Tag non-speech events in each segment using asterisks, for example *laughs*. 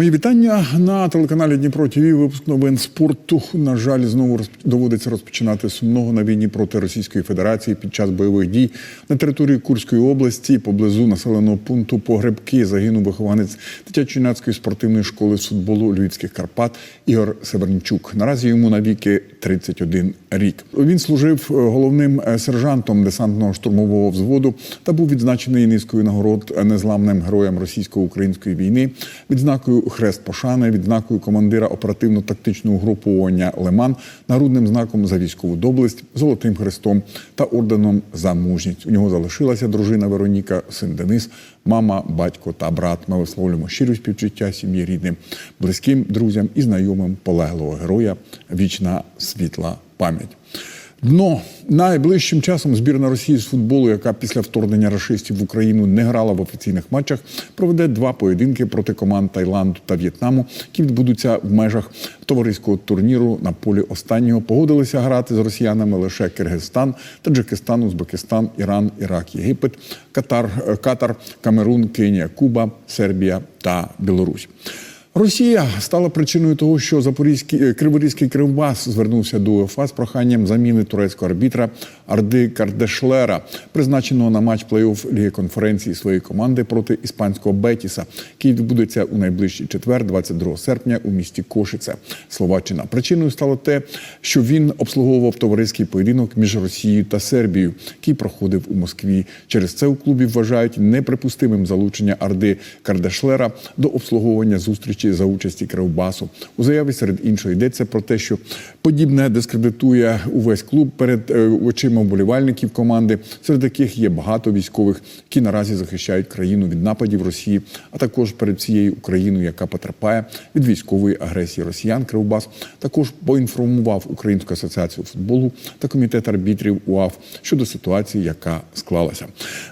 Мої вітання на телеканалі Дніпро ТВ. Випуск новин спорту. На жаль, знову доводиться розпочинати сумного на війні проти Російської Федерації під час бойових дій на території Курської області поблизу населеного пункту Погребки загинув вихованець дитячо-юнацької спортивної школи з футболу Львівських Карпат Ігор Севернчук. Наразі йому навіки 31 рік. Він служив е, головним е, сержантом десантного штурмового взводу та був відзначений низкою нагород незламним героям російсько-української війни, відзнакою Хрест Пошани, відзнакою командира оперативно-тактичного угруповання Леман, нагрудним знаком за військову доблесть, золотим хрестом та орденом за мужність. У нього залишилася дружина Вероніка, син Денис, мама, батько та брат. Ми висловлюємо щирі співчуття сім'ї рідним, близьким друзям і знайомим полеглого героя. Вічна світла пам'ять. Дно найближчим часом збірна Росії з футболу, яка після вторгнення рашистів в Україну не грала в офіційних матчах, проведе два поєдинки проти команд Таїланду та В'єтнаму, які відбудуться в межах товариського турніру на полі останнього. Погодилися грати з росіянами лише Киргизстан, Таджикистан, Узбекистан, Іран, Ірак, Єгипет, Катар, е, Катар, Камерун, Кенія, Куба, Сербія та Білорусь. Росія стала причиною того, що Запорізький е, Криворізький Кривбас звернувся до УЄФА з проханням заміни турецького арбітра Арди Кардешлера, призначеного на матч плей-офф Ліги конференції своєї команди проти іспанського Бетіса, який відбудеться у найближчий четвер, 22 серпня, у місті Кошице, Словаччина. Причиною стало те, що він обслуговував товариський поєдинок між Росією та Сербією, який проходив у Москві. Через це у клубі вважають неприпустимим залучення Арди Кардешлера до обслуговування зустрічі за участі Кривбасу. У заяві серед іншого йдеться про те, що подібне дискредитує увесь клуб перед е, очима вболівальників команди, серед яких є багато військових, які наразі захищають країну від нападів Росії, а також перед всією Україною, яка потерпає від військової агресії Росіян. Кривбас також поінформував Українську асоціацію футболу та комітет арбітрів УАФ щодо ситуації, яка склалася.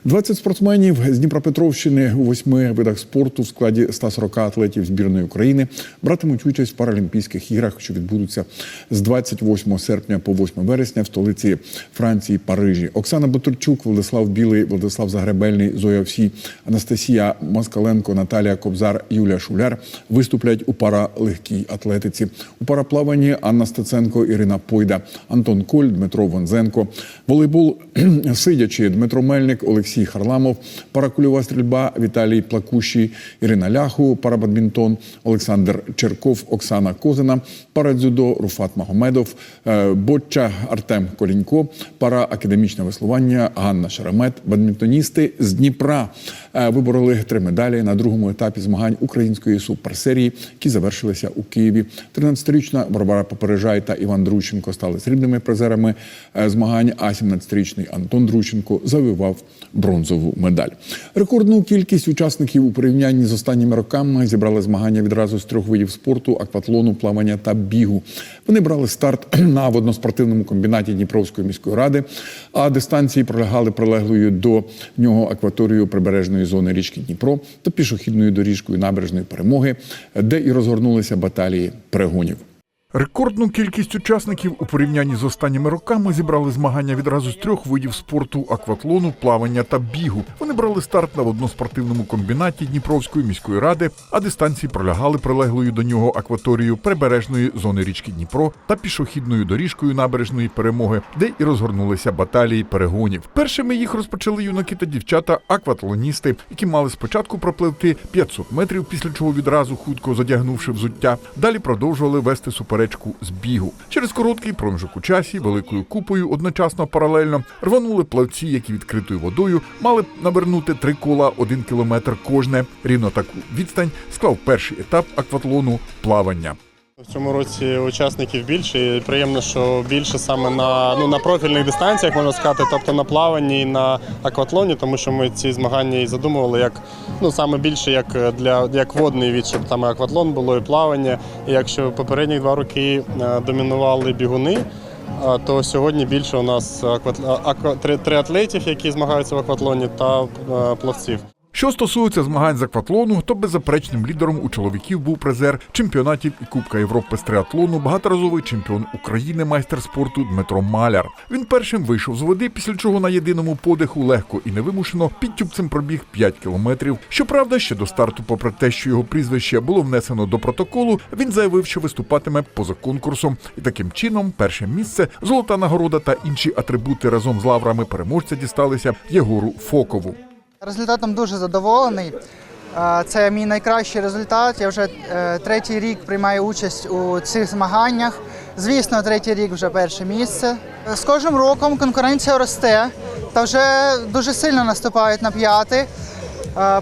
20 спортсменів з Дніпропетровщини у восьми видах спорту в складі 140 атлетів збірної України братимуть участь в Паралімпійських іграх, що відбудуться з 28 серпня по 8 вересня в столиці Франції Парижі. Оксана Бутурчук, Владислав Білий, Владислав Загребельний, Зоя Овсій, Анастасія Москаленко, Наталія Кобзар, Юлія Шуляр виступлять у паралегкій атлетиці. У параплаванні Анна Стеценко, Ірина Пойда, Антон Коль, Дмитро Вонзенко, волейбол *clears throat* сидячи Дмитро Мельник, Олексій Харламов, паракульова стрільба Віталій Плакущий, Ірина Ляху, парабадмінтон Олександр Черков, Оксана Козина, парадзюдо Руфат Магомедов, е, боча Артем Колінько, параакадемічне веслування Ганна Шеремет, бадмінтоністи з Дніпра е, вибороли три медалі на другому етапі змагань української суперсерії, які завершилися у Києві. 13-річна Барбара Попережай та Іван Друченко стали срібними призерами е, змагань. А 17-річний Антон Друченко завоював бронзову медаль. Рекордну кількість учасників у порівнянні з останніми роками зібрали змагання відразу з трьох видів спорту: акватлону, плавання та бігу. Вони брали старт *clears throat* на водноспортивному комбінаті Дніпровської міської ради, а дистанції пролягали прилеглою до нього акваторією прибережної зони річки Дніпро та пішохідною доріжкою набережної перемоги, де і розгорнулися баталії перегонів. Рекордну кількість учасників у порівнянні з останніми роками зібрали змагання відразу з трьох видів спорту: акватлону, плавання та бігу. Вони брали старт на односпортивному комбінаті Дніпровської міської ради, а дистанції пролягали прилеглою до нього акваторією прибережної зони річки Дніпро та пішохідною доріжкою набережної перемоги, де і розгорнулися баталії перегонів. Першими їх розпочали юнаки та дівчата, акватлоністи, які мали спочатку пропливти 500 метрів, після чого відразу хутко задягнувши взуття. Далі продовжували вести суперечку збігу. Через короткий проміжок у часі, великою купою одночасно паралельно рванули плавці, які відкритою водою мали навернути три кола один кілометр кожне. Рівно таку відстань склав перший етап акватлону плавання. В цьому році учасників більше. і Приємно, що більше саме на ну на профільних дистанціях можна сказати, тобто на плаванні і на акватлоні, тому що ми ці змагання і задумували як ну саме більше як для як водний від, щоб там і акватлон було і плавання. І якщо попередні два роки е, домінували бігуни. е, То сьогодні більше у нас акват... аква... три, три атлетів, які змагаються в акватлоні, та е, плавців. Що стосується змагань з акватлону, то беззаперечним лідером у чоловіків був призер чемпіонатів і Кубка Європи з триатлону, багаторазовий чемпіон України, майстер спорту Дмитро Маляр. Він першим вийшов з води, після чого на єдиному подиху легко і невимушено підтюбцем пробіг 5 кілометрів. Щоправда, ще до старту, попри те, що його прізвище було внесено до протоколу, він заявив, що виступатиме поза конкурсом, і таким чином перше місце, золота нагорода та інші атрибути разом з лаврами переможця дісталися Єгору Фокову. Результатом дуже задоволений. Це мій найкращий результат. Я вже е, третій рік приймаю участь у цих змаганнях. Звісно, третій рік вже перше місце. З кожним роком конкуренція росте та вже дуже сильно наступають на п'яти.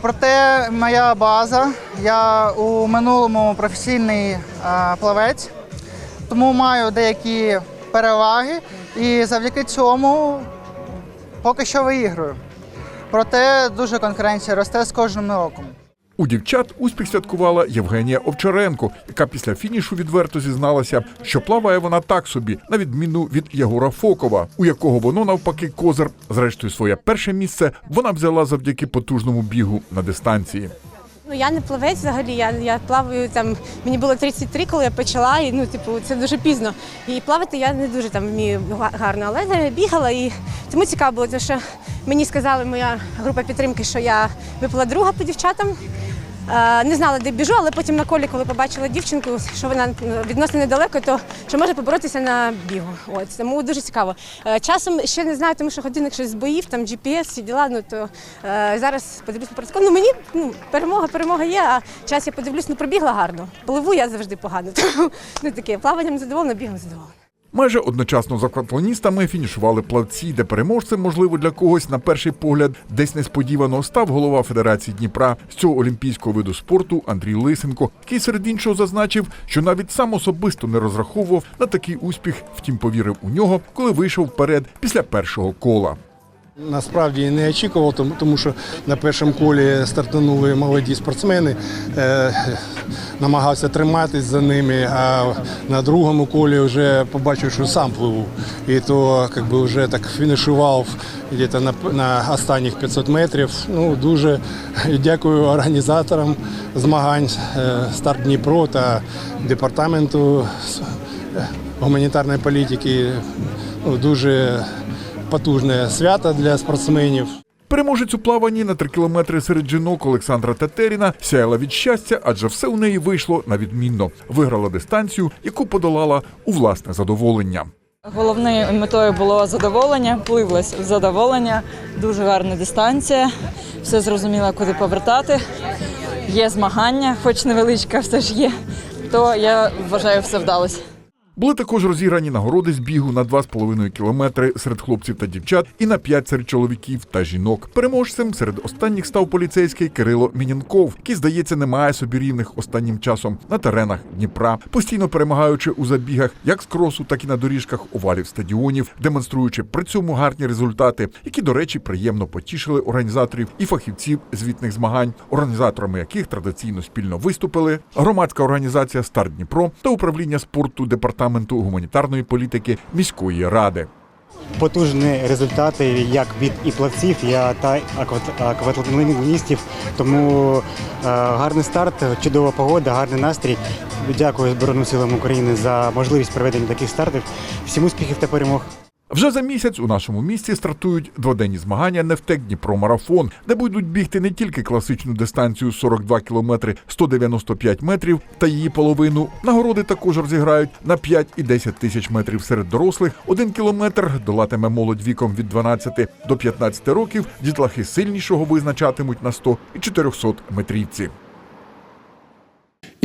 Проте моя база, я у минулому професійний плавець, тому маю деякі переваги і завдяки цьому поки що виіграю. Проте дуже конкуренція росте з кожним роком. У дівчат успіх святкувала Євгенія Овчаренко, яка після фінішу відверто зізналася, що плаває вона так собі, на відміну від Єгора Фокова, у якого воно навпаки козир. Зрештою, своє перше місце вона взяла завдяки потужному бігу на дистанції. Ну я не плавець взагалі. Я, я плаваю там. Мені було 33, коли я почала, і ну, типу, це дуже пізно. І плавати я не дуже там вмію га- гарно, але я бігала і тому цікаво було, тому що мені сказали моя група підтримки, що я випала друга по дівчатам. Е, Не знала, де біжу, але потім на колі, коли побачила дівчинку, що вона ну, відносно недалеко, то що може поборотися на бігу. От тому дуже цікаво. Е, Часом ще не знаю, тому що годинник щось збоїв, там GPS, всі діла. Ну то е, зараз подивлюсь по. Ну мені ну перемога, перемога є. А час я подивлюсь, ну пробігла гарно. Пливу я завжди погано. *laughs* Тому ну таке плаванням задоволена, бігом задоволена. Майже одночасно за акватлоністами фінішували плавці, де переможцем, можливо, для когось на перший погляд десь несподівано став голова Федерації Дніпра з цього олімпійського виду спорту Андрій Лисенко, який серед іншого зазначив, що навіть сам особисто не розраховував на такий успіх, втім повірив у нього, коли вийшов вперед після першого кола. Насправді не очікував, тому, що на першому колі стартанули молоді спортсмени, е, намагався триматись за ними, а на другому колі вже побачив, що сам пливу. І то як би, вже так фінішував на, на останніх 500 метрів. Ну, дуже дякую організаторам змагань е, Старт Дніпро та департаменту е, гуманітарної політики. Ну, дуже потужне свято для спортсменів. Переможець у плаванні на три кілометри серед жінок Олександра Тетеріна сяяла від щастя, адже все у неї вийшло на відмінно. Виграла дистанцію, яку подолала у власне задоволення. Головною метою було задоволення, пливлось в задоволення, дуже гарна дистанція, все зрозуміло, куди повертати. Є змагання, хоч невеличка, все ж є. То я вважаю, все вдалося. Були також розіграні нагороди з бігу на 2,5 кілометри серед хлопців та дівчат і на 5 серед чоловіків та жінок. Переможцем серед останніх став поліцейський Кирило Мінянков, який, здається, не має собі рівних останнім часом на теренах Дніпра, постійно перемагаючи у забігах як з кросу, так і на доріжках овалів стадіонів, демонструючи при цьому гарні результати, які, до речі, приємно потішили організаторів і фахівців звітних змагань, організаторами яких традиційно спільно виступили громадська організація Старт Дніпро та управління спорту департаменту гуманітарної політики міської ради. потужні результати як від і плавців, я та акват- акватлоністів. Тому е, гарний старт, чудова погода, гарний настрій. Дякую Збройним силам України за можливість проведення таких стартів. Всім успіхів та перемог. Вже за місяць у нашому місті стартують дводенні змагання «Нефтек Дніпро Марафон, де будуть бігти не тільки класичну дистанцію 42 кілометри 195 метрів та її половину. Нагороди також розіграють на 5 і 10 тисяч метрів серед дорослих. Один кілометр долатиме молодь віком від 12 до 15 років. Дітлахи сильнішого визначатимуть на 100 і 400 метрівці.